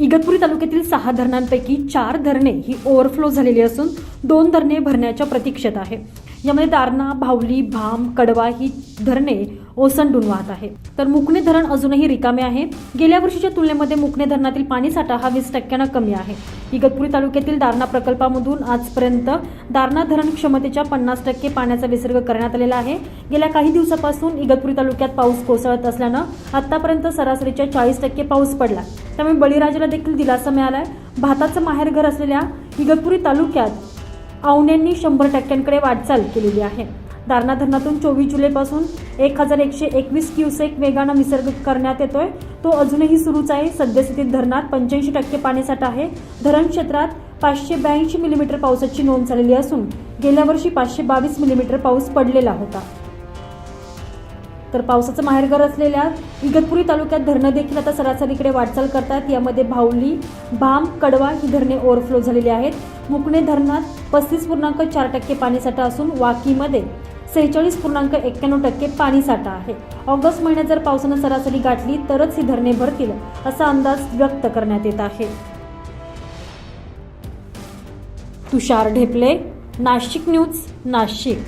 इगतपुरी तालुक्यातील सहा धरणांपैकी चार धरणे ही ओव्हरफ्लो झालेली असून दोन धरणे भरण्याच्या प्रतीक्षेत आहे. यामध्ये दारणा भावली भाम कडवा ही धरणे ओसंडून वाहत आहे तर मुकणे धरण अजूनही रिकामे आहे. गेल्या वर्षीच्या तुलनेमध्ये मुकणे धरणातील पाणीसाठा हा वीस टक्क्यानं कमी आहे. इगतपुरी तालुक्यातील दारणा प्रकल्पामधून आजपर्यंत दारणा धरण क्षमतेच्या पन्नास टक्के पाण्याचा विसर्ग करण्यात आलेला आहे. गेल्या काही दिवसापासून इगतपुरी तालुक्यात पाऊस कोसळत असल्यानं आतापर्यंत सरासरीच्या चाळीस टक्के पाऊस पडला. त्यामुळे बळीराजाला देखील दिलासा मिळालाय. भाताचं माहेरघर असलेल्या इगतपुरी तालुक्यात औण्यांनी शंभर टक्क्यांकडे वाटचाल केलेली आहे. दारणा धरणातून चोवीस जुलैपासून एक हजार एकशे एकवीस क्युसेक वेगानं विसर्ग करण्यात येतोय. तो अजूनही सुरूच आहे. सद्यस्थितीत धरणात पंच्याऐंशी टक्के पाणीसाठा आहे. धरण क्षेत्रात पाचशे ब्याऐंशी मिलीमीटर पावसाची नोंद झालेली असून गेल्या वर्षी पाचशे बावीस मिलीमीटर पाऊस पडलेला होता. तर पावसाचं माहेरघर असलेल्या इगतपुरी तालुक्यात धरणं देखील आता सरासरीकडे वाटचाल करतात. यामध्ये भावली भाम कडवा ही धरणे ओव्हरफ्लो झालेली आहेत. मुकणे धरणात पस्तीस पूर्णांक चार टक्के पाणीसाठा असून वाकीमध्ये सेहेचाळीस पूर्णांक एक्क्याण्णव टक्के पाणीसाठा आहे. ऑगस्ट महिन्यात जर पावसानं सरासरी गाठली तरच ही धरणे भरतील असा अंदाज व्यक्त करण्यात येत आहे. तुषार ढेपले नाशिक न्यूज नाशिक.